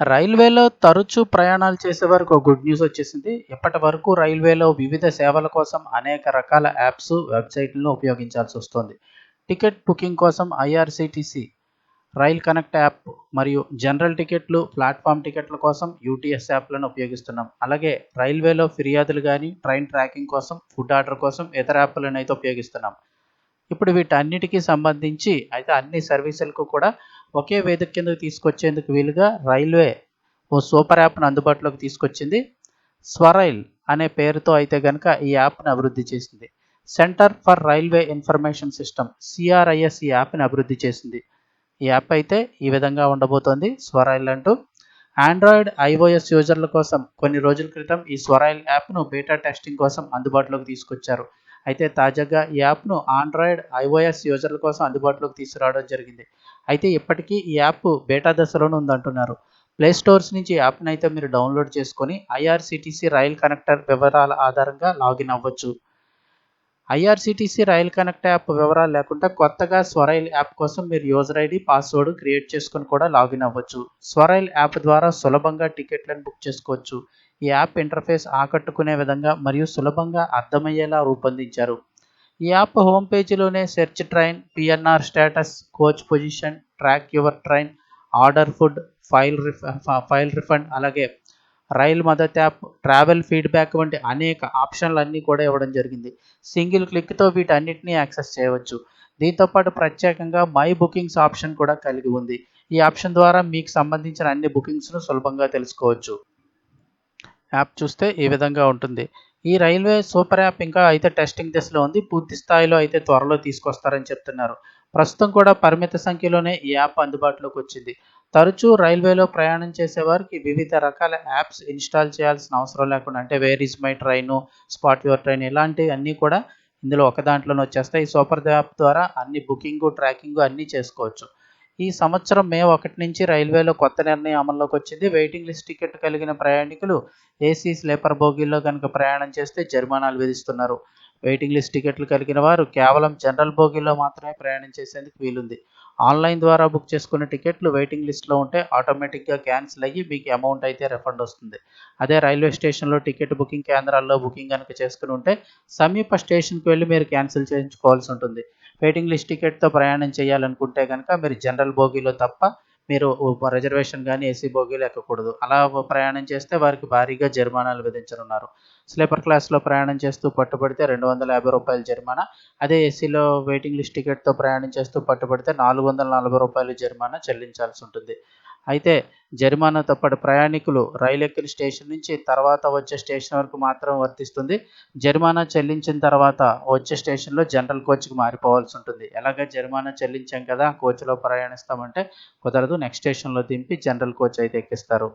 రైల్వేలో తరచూ ప్రయాణాలు చేసే ఒక గుడ్ న్యూస్ వచ్చేసింది. ఇప్పటి వరకు రైల్వేలో వివిధ సేవల కోసం అనేక రకాల యాప్స్ వెబ్సైట్లను ఉపయోగించాల్సి వస్తుంది? టికెట్ బుకింగ్ కోసం ఐఆర్సిటిసి రైల్ కనెక్ట్ యాప్ మరియు జనరల్ టికెట్లు ప్లాట్ఫామ్ టికెట్ల కోసం యూటీఎస్ యాప్లను ఉపయోగిస్తున్నాం. అలాగే రైల్వేలో ఫిర్యాదులు కానీ ట్రైన్ ట్రాకింగ్ కోసం ఫుడ్ ఆర్డర్ కోసం ఇతర యాప్లను అయితే ఉపయోగిస్తున్నాం. ఇప్పుడు వీటన్నిటికీ సంబంధించి అయితే అన్ని సర్వీసులకు కూడా ఒకే వేదిక కిందకు తీసుకొచ్చేందుకు వీలుగా రైల్వే ఓ సూపర్ యాప్ను అందుబాటులోకి తీసుకొచ్చింది. స్వరైల్ అనే పేరుతో అయితే కనుక ఈ యాప్ను అభివృద్ధి చేసింది. Centre for Railway Information System CRIS ఈ యాప్ని అభివృద్ధి చేసింది. ఈ యాప్ అయితే ఈ విధంగా ఉండబోతోంది. స్వరైల్ అంటూ ఆండ్రాయిడ్ ఐఓఎస్ యూజర్ల కోసం కొన్ని రోజుల క్రితం ఈ స్వరైల్ యాప్ను బీటా టెస్టింగ్ కోసం అందుబాటులోకి తీసుకొచ్చారు. అయితే తాజాగా ఈ యాప్ను ఆండ్రాయిడ్ ఐఓఎస్ యూజర్ల కోసం అందుబాటులోకి తీసుకురావడం జరిగింది. అయితే ఇప్పటికీ ఈ యాప్ బేటా దశలోనే ఉందంటున్నారు. ప్లే స్టోర్స్ నుంచి యాప్ను యాప్ని అయితే మీరు డౌన్లోడ్ చేసుకొని ఐఆర్సిటీసీ రైల్ కనెక్టర్ వివరాల ఆధారంగా లాగిన్ అవ్వచ్చు. ఐఆర్సిటీసీ రైల్ కనెక్ట్ యాప్ వివరాలు లేకుండా కొత్తగా స్వరైల్ యాప్ కోసం మీరు యూజర్ ఐడి పాస్వర్డ్ క్రియేట్ చేసుకొని కూడా లాగిన్ అవ్వచ్చు. స్వరైల్ యాప్ ద్వారా సులభంగా టికెట్లను బుక్ చేసుకోవచ్చు. ఈ యాప్ ఇంటర్ఫేస్ ఆకట్టుకునే విధంగా మరియు సులభంగా అర్థమయ్యేలా రూపొందించారు. ఈ app home పేజీలోనే search train PNR status coach position track your train order food file ref file refund అలాగే Rail Madad app travel feedback వంటి అనేక ఆప్షన్లు అన్నీ కూడా ఇవ్వడం జరిగింది. సింగిల్ క్లిక్తో వీటన్నిటిని యాక్సెస్ చేయవచ్చు. దీంతోపాటు ప్రత్యేకంగా మై బుకింగ్స్ ఆప్షన్ కూడా కలిగి ఉంది. ఈ ఆప్షన్ ద్వారా మీకు సంబంధించిన అన్ని బుకింగ్స్ను సులభంగా తెలుసుకోవచ్చు. యాప్ చూస్తే ఈ విధంగా ఉంటుంది. ఈ రైల్వే సూపర్ యాప్ ఇంకా అయితే టెస్టింగ్ దశలో ఉంది. పూర్తి స్థాయిలో అయితే త్వరలో తీసుకొస్తారని చెప్తున్నారు. ప్రస్తుతం కూడా పరిమిత సంఖ్యలోనే ఈ యాప్ అందుబాటులోకి వచ్చింది. తరచూ రైల్వేలో ప్రయాణం చేసేవారికి వివిధ రకాల యాప్స్ ఇన్స్టాల్ చేయాల్సిన అవసరం లేకుండా అంటే where is my train spot your train ఇలాంటివి అన్నీ కూడా ఇందులో ఒక దాంట్లోనే వచ్చేస్తాయి. ఈ సూపర్ యాప్ ద్వారా అన్ని బుకింగ్ ట్రాకింగ్ అన్నీ చేసుకోవచ్చు. ఈ సంవత్సరం మే ఒకటి నుంచి రైల్వేలో కొత్త నిర్ణయం అమల్లోకి వచ్చింది. వెయిటింగ్ లిస్ట్ టికెట్ కలిగిన ప్రయాణికులు ఏసీ స్లీపర్ బోగీల్లో కనుక ప్రయాణం చేస్తే జరిమానాలు విధిస్తున్నారు. వెయిటింగ్ లిస్ట్ టికెట్లు కలిగిన వారు కేవలం జనరల్ బోగీలో మాత్రమే ప్రయాణం చేసేందుకు వీలుంది. ఆన్లైన్ ద్వారా బుక్ చేసుకున్న టికెట్లు వెయిటింగ్ లిస్ట్లో ఉంటే ఆటోమేటిక్గా క్యాన్సిల్ అయ్యి మీకు అమౌంట్ అయితే రిఫండ్ వస్తుంది. అదే రైల్వే స్టేషన్లో టికెట్ బుకింగ్ కేంద్రాల్లో బుకింగ్ కనుక చేసుకుని ఉంటే సమీప స్టేషన్కి వెళ్ళి మీరు క్యాన్సిల్ చేయించుకోవాల్సి ఉంటుంది. వెయిటింగ్ లిస్ట్ టికెట్తో ప్రయాణం చేయాలనుకుంటే కనుక మీరు జనరల్ బోగీలో తప్ప మీరు రిజర్వేషన్ కానీ ఏసీ బోగీలు ఎక్కకూడదు అలా ప్రయాణం చేస్తే వారికి భారీగా జరిమానాలు విధించనున్నారు. స్లీపర్ క్లాస్లో ప్రయాణం చేస్తూ పట్టుబడితే రెండు వందల యాభై రూపాయల జరిమానా. అదే ఏసీలో వెయిటింగ్ లిస్ట్ టికెట్తో ప్రయాణం చేస్తూ పట్టుబడితే నాలుగు వందల నలభై రూపాయల జరిమానా చెల్లించాల్సి ఉంటుంది. అయితే జరిమానాతో పాటు ప్రయాణికులు రైలు ఎక్కిన స్టేషన్ నుంచి తర్వాత వచ్చే స్టేషన్ వరకు మాత్రం వర్తిస్తుంది. జరిమానా చెల్లించిన తర్వాత వచ్చే స్టేషన్లో జనరల్ కోచ్కి మారిపోవాల్సి ఉంటుంది. ఎలాగ జరిమానా చెల్లించాం కదా కోచ్లో ప్రయాణిస్తామంటే కుదరదు. నెక్స్ట్ స్టేషన్లో దింపి జనరల్ కోచ్ అయితే ఎక్కిస్తారు.